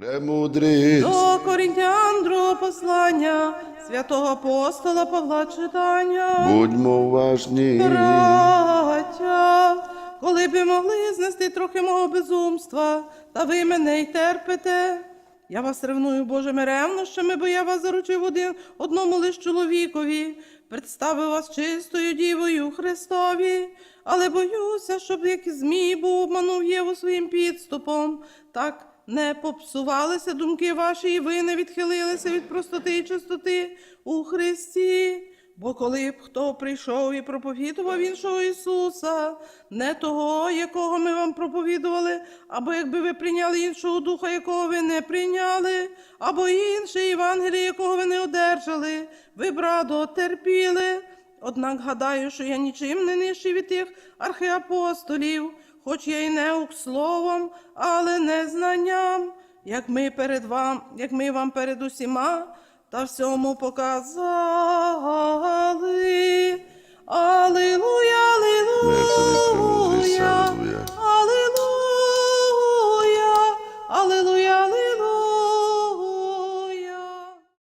Премудрість. До Корінтян другого послання святого апостола Павла читання. Будьмо уважні. Браття, коли би могли знести трохи мого безумства, та ви мене й терпите. Я вас ревную Божими ревнощами, бо я вас заручив один одному лиш чоловікові, представив вас чистою дівою Христові, але боюся, щоб як і змій був обманув Єву своїм підступом, так не попсувалися думки ваші, і ви не відхилилися від простоти і чистоти у Христі. Бо коли б хто прийшов і проповідував іншого Ісуса, не того, якого ми вам проповідували, або якби ви прийняли іншого духа, якого ви не прийняли, або інше Євангеліє, якого ви не одержали, ви б радо терпіли. Однак гадаю, що я нічим не нижчий від тих архіапостолів, хоч я й неук словом, але не знанням, як ми перед вам, як ми вам перед усіма та всьому показали.